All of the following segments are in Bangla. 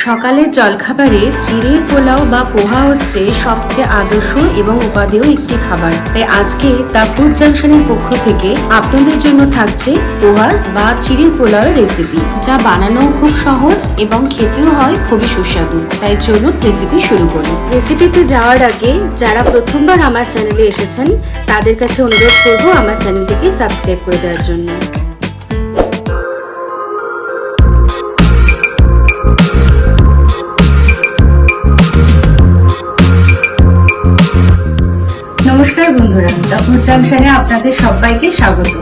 সকালের জলখাবারে চিড়ের পোলাও বা পোহা হচ্ছে সবচেয়ে আদর্শ এবং উপাদেয় একটি খাবার। তাই আজকে দ্য ফুড জাংশনের পক্ষ থেকে আপনাদের জন্য থাকছে পোহার বা চিড়ির পোলাওয়ের রেসিপি যা বানানো খুব সহজ এবং খেতেও হয় খুবই সুস্বাদু। তাই চলুন রেসিপি শুরু করি। রেসিপিতে যাওয়ার আগে যারা প্রথমবার আমার চ্যানেলে এসেছেন, তাদের কাছে অনুরোধ করব আমার চ্যানেলটিকে সাবস্ক্রাইব করে দেওয়ার জন্য। নমস্কার বন্ধুরা দাপুর জাংশনে আপনাদের সবাইকে স্বাগত।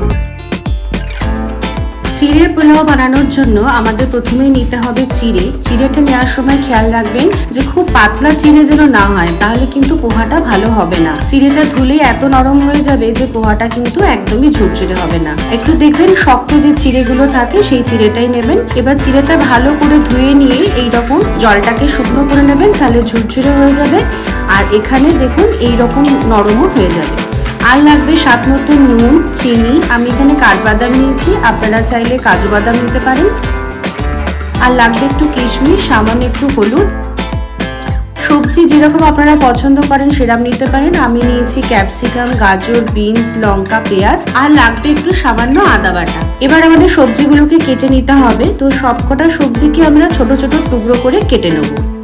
চিড়ের পোলাও বানানোর জন্য আমাদের প্রথমেই নিতে হবে চিড়ে। চিড়েটা নেওয়ার সময় খেয়াল রাখবেন যে খুব পাতলা চিড়ে যেন না হয়, তাহলে কিন্তু পোহাটা ভালো হবে না। চিড়েটা ধুলে এত নরম হয়ে যাবে যে পোহাটা কিন্তু একদমই ঝুরঝুরে হবে না। একটু দেখবেন শক্ত যে চিড়েগুলো থাকে, সেই চিড়েটাই নেবেন। এবার চিড়েটা ভালো করে ধুয়ে নিয়ে এইরকম জলটাকে শুকনো করে নেবেন, তাহলে ঝুরঝুরে হয়ে যাবে। আর এখানে দেখুন এই রকম নরমও হয়ে যাবে। আর লাগবে স্বাদ মতো নুন, চিনি। আমি এখানে কাঠবাদাম নিয়েছি। আপনারা চাইলে কাজু বাদাম নিতে পারেন। আর লাগবে একটু কিশমিশ, সামান্য একটু হলুদ। সবজি যেরকম আপনারা পছন্দ করেন সেরকম নিতে পারেন। আমি নিয়েছি ক্যাপসিকাম, গাজর, বিনস, লঙ্কা, পেঁয়াজ। আর লাগবে একটু সামান্য আদা বাটা। এবার আমাদের সবজিগুলোকে কেটে নিতে হবে। তো সবকটা সবজিকে আমরা ছোট ছোট টুকরো করে কেটে নেব।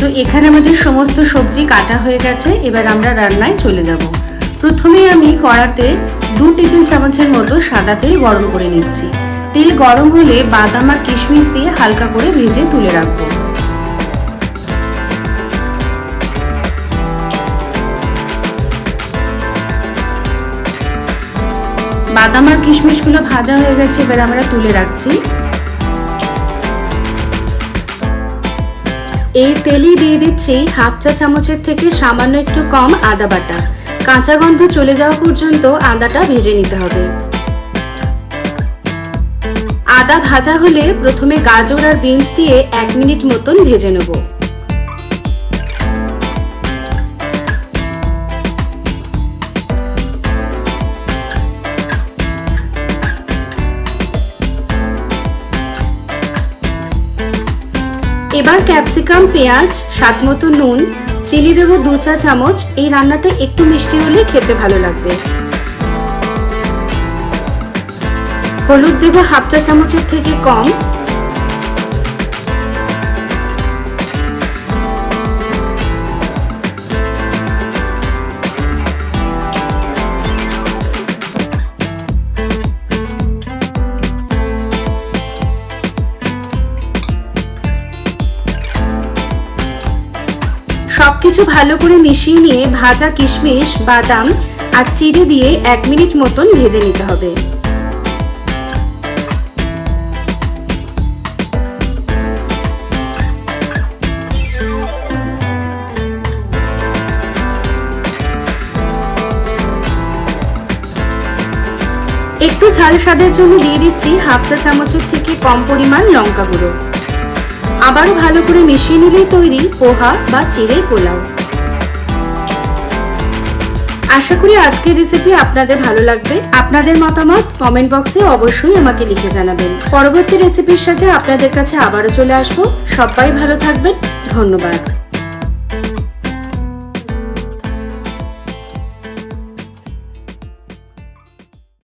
তো এখানে আমাদের সমস্ত সবজি কাটা হয়ে গেছে, এবার আমরা রান্নায় চলে যাব। প্রথমে আমি কড়াতে দু টেবিল চামচের মতো সাদা তেল গরম করে নিচ্ছি। তেল গরম হলে বাদাম আর কিশমিশ দিয়ে হালকা করে ভেজে তুলে রাখব। বাদাম আর কিশমিশগুলো ভাজা হয়ে গেছে, এবার আমরা তুলে রাখছি। এই তেলই দিয়ে দিচ্ছি হাফ চা চামচের থেকে সামান্য একটু কম আদা বাটা। কাঁচা গন্ধ চলে যাওয়া পর্যন্ত আদাটা ভেজে নিতে হবে। আদা ভাজা হলে প্রথমে গাজর আর বিনস দিয়ে এক মিনিট মতন ভেজে নেব। এবার ক্যাপসিকাম, পেঁয়াজ স্বাদ মতো নুন, চিনি দেবো দু চা চামচ। এই রান্নাটা একটু মিষ্টি হলে খেতে ভালো লাগবে। হলুদ দেবো হাফটা চামচের থেকে কম। সবকিছু ভালো করে মিশিয়ে নিয়ে ভাজা কিশমিশ, বাদাম আর চিড়ে দিয়ে এক মিনিট মতন ভেজে নিতে হবে। একটু ঝাল স্বাদের জন্য দিয়ে দিচ্ছি হাফ চা চামচের থেকে কম পরিমাণ লঙ্কা গুঁড়ো আবারও ভালো করে মিশিয়ে নিলেই তৈরি পোহা বা চিড়ের পোলাও। আশা করি আজকের রেসিপি আপনাদের ভালো লাগবে। আপনাদের মতামত কমেন্ট বক্সে অবশ্যই আমাকে লিখে জানাবেন। পরবর্তী রেসিপির সাথে আপনাদের কাছে আবারও চলে আসব। সবাই ভালো থাকবেন। ধন্যবাদ।